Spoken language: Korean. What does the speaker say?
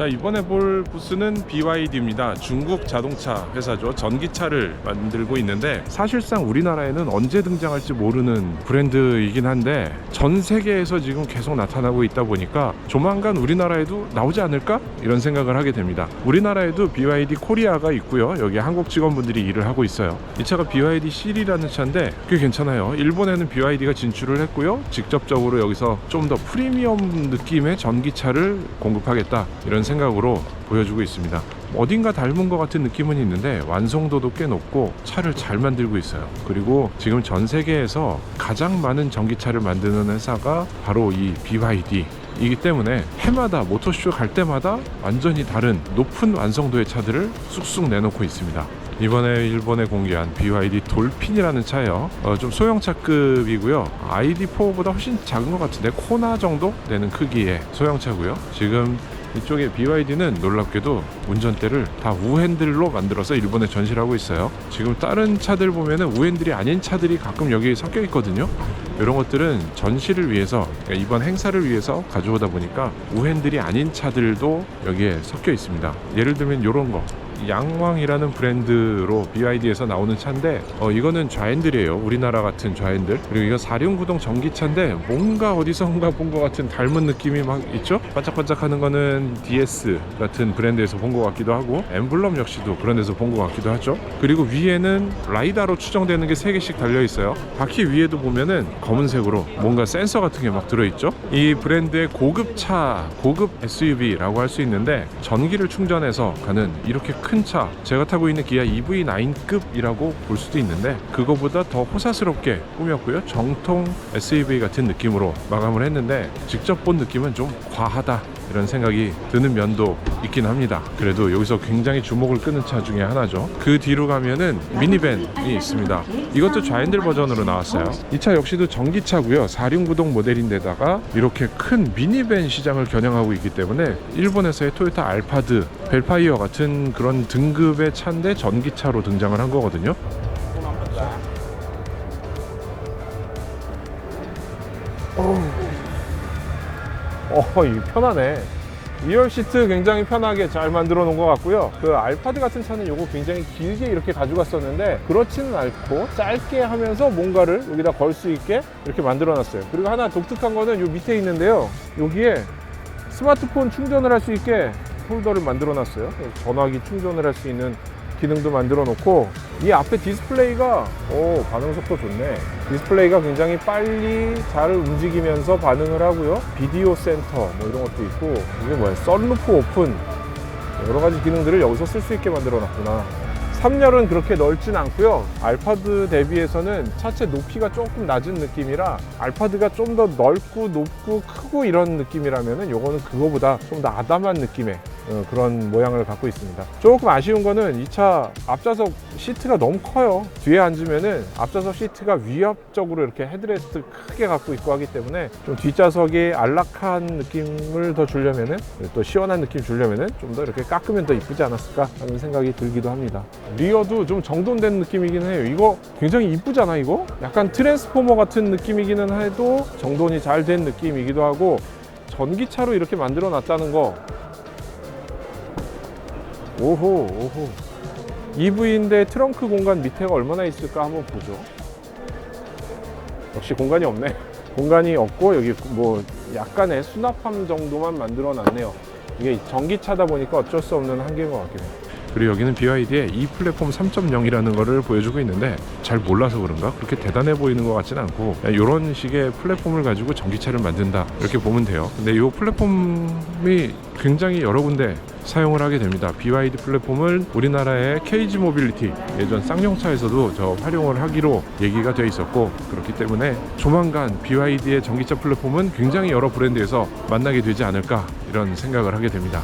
자 이번에 볼 부스는 BYD입니다. 중국 자동차 회사죠. 전기차를 만들고 있는데 사실상 우리나라에는 언제 등장할지 모르는 브랜드이긴 한데 전 세계에서 지금 계속 나타나고 있다 보니까 조만간 우리나라에도 나오지 않을까 이런 생각을 하게 됩니다. 우리나라에도 BYD 코리아가 있고요. 여기 한국 직원분들이 일을 하고 있어요. 이 차가 BYD CL이라는 차인데 꽤 괜찮아요. 일본에는 BYD가 진출을 했고요. 직접적으로 여기서 좀 더 프리미엄 느낌의 전기차를 공급하겠다 이런 생각으로 보여주고 있습니다. 어딘가 닮은 것 같은 느낌은 있는데 완성도도 꽤 높고 차를 잘 만들고 있어요. 그리고 지금 전 세계에서 가장 많은 전기차를 만드는 회사가 바로 이 BYD. 이기 때문에 해마다 모터쇼 갈 때마다 완전히 다른 높은 완성도의 차들을 쑥쑥 내놓고 있습니다. 이번에 일본에 공개한 BYD 돌핀이라는 차예요. 어, 좀 소형차급이고요. ID4보다 훨씬 작은 것 같은데 코나 정도 되는 크기의 소형차고요. 지금 이쪽에 BYD는 놀랍게도 운전대를 다 우핸들로 만들어서 일본에 전시를 하고 있어요. 지금 다른 차들 보면은 우핸들이 아닌 차들이 가끔 여기 섞여 있거든요. 이런 것들은 전시를 위해서 그러니까 이번 행사를 위해서 가져오다 보니까 우핸들이 아닌 차들도 여기에 섞여 있습니다. 예를 들면 이런 거. 양왕이라는 브랜드로 BYD에서 나오는 차인데 어, 이거는 좌핸들이에요. 우리나라 같은 좌핸들. 그리고 이거 4륜구동 전기차인데 뭔가 어디선가 본 것 같은 닮은 느낌이 막 있죠? 반짝반짝하는 거는 DS 같은 브랜드에서 본 것 같기도 하고 엠블럼 역시도 그런 데서 본 것 같기도 하죠. 그리고 위에는 라이다로 추정되는 게 3개씩 달려 있어요. 바퀴 위에도 보면은 검은색으로 뭔가 센서 같은 게 막 들어있죠? 이 브랜드의 고급차 고급 SUV라고 할 수 있는데 전기를 충전해서 가는 이렇게 큰차 제가 타고 있는 기아 EV9급이라고 볼 수도 있는데 그거보다 더 호사스럽게 꾸몄고요. 정통 SUV 같은 느낌으로 마감을 했는데 직접 본 느낌은 좀 과하다 이런 생각이 드는 면도 있긴 합니다. 그래도 여기서 굉장히 주목을 끄는 차 중에 하나죠. 그 뒤로 가면은 미니밴이 있습니다. 이것도 좌핸들 버전으로 나왔어요. 이 차 역시도 전기차고요. 4륜구동 모델인데다가 이렇게 큰 미니밴 시장을 겨냥하고 있기 때문에 일본에서의 토요타 알파드 벨파이어 같은 그런 등급의 차인데 전기차로 등장을 한 거거든요 어, 이 편하네. 2열 시트 굉장히 편하게 잘 만들어 놓은 것 같고요. 그 알파드 같은 차는 요거 굉장히 길게 이렇게 가져갔었는데 그렇지는 않고 짧게 하면서 뭔가를 여기다 걸 수 있게 이렇게 만들어 놨어요. 그리고 하나 독특한 거는 요 밑에 있는데요. 여기에 스마트폰 충전을 할 수 있게 홀더를 만들어 놨어요. 전화기 충전을 할 수 있는 기능도 만들어 놓고 이 앞에 디스플레이가 오 반응 속도 좋네. 디스플레이가 굉장히 빨리 잘 움직이면서 반응을 하고요. 비디오 센터 뭐 이런 것도 있고 이게 뭐야? 썬루프 오픈. 여러 가지 기능들을 여기서 쓸 수 있게 만들어 놨구나. 3열은 그렇게 넓진 않고요. 알파드 대비해서는 차체 높이가 조금 낮은 느낌이라 알파드가 좀 더 넓고 높고 크고 이런 느낌이라면 요거는 그거보다 좀 더 아담한 느낌의 어, 그런 모양을 갖고 있습니다. 조금 아쉬운 거는 이 차 앞좌석 시트가 너무 커요. 뒤에 앉으면은 앞좌석 시트가 위압적으로 이렇게 헤드레스트 크게 갖고 있고 하기 때문에 좀 뒷좌석에 안락한 느낌을 더 주려면은 또 시원한 느낌 주려면은 좀 더 이렇게 깎으면 더 이쁘지 않았을까 하는 생각이 들기도 합니다. 리어도 좀 정돈된 느낌이긴 해요. 이거 굉장히 이쁘잖아 이거? 약간 트랜스포머 같은 느낌이기는 해도 정돈이 잘 된 느낌이기도 하고 전기차로 이렇게 만들어 놨다는 거 오호 오호. EV인데 트렁크 공간 밑에가 얼마나 있을까 한번 보죠. 역시 공간이 없네. 공간이 없고 여기 뭐 약간의 수납함 정도만 만들어 놨네요. 이게 전기차다 보니까 어쩔 수 없는 한계인 것 같긴 해요 그리고 여기는 BYD의 E 플랫폼 3.0이라는 거를 보여주고 있는데 잘 몰라서 그런가? 그렇게 대단해 보이는 것 같지는 않고 이런 식의 플랫폼을 가지고 전기차를 만든다. 이렇게 보면 돼요. 근데 이 플랫폼이 굉장히 여러 군데 사용을 하게 됩니다. BYD 플랫폼을 우리나라의 KG 모빌리티 예전 쌍용차에서도 저 활용을 하기로 얘기가 되어 있었고 그렇기 때문에 조만간 BYD의 전기차 플랫폼은 굉장히 여러 브랜드에서 만나게 되지 않을까 이런 생각을 하게 됩니다